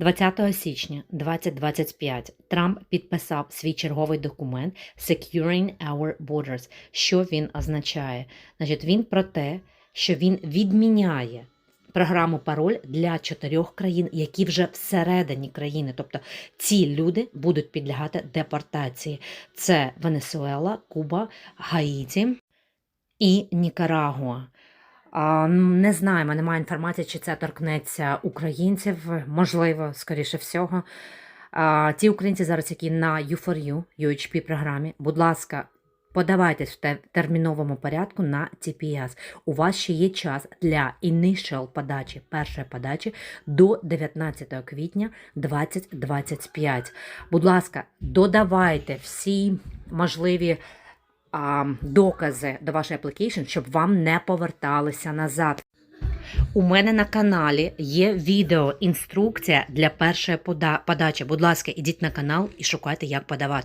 20 січня 2025 Трамп підписав свій черговий документ Securing Our Borders. Що він означає? Значить, він про те, що він відміняє програму пароль для чотирьох країн, які вже всередині країни. Тобто ці люди будуть підлягати депортації. Це Венесуела, Куба, Гаїті і Нікарагуа. Не знаємо, немає інформації, чи це торкнеться українців. Можливо, скоріше всього. Ті українці зараз, які на U4U, UHP програмі, будь ласка, подавайтесь в терміновому порядку на TPS. У вас ще є час для initial подачі, першої подачі до 19 квітня 2025. Будь ласка, додавайте всі можливі а, докази до вашої application, щоб вам не поверталися назад. У мене на каналі є відео інструкція для першої пода- подачі. Будь ласка, ідіть на канал і шукайте, як подавати.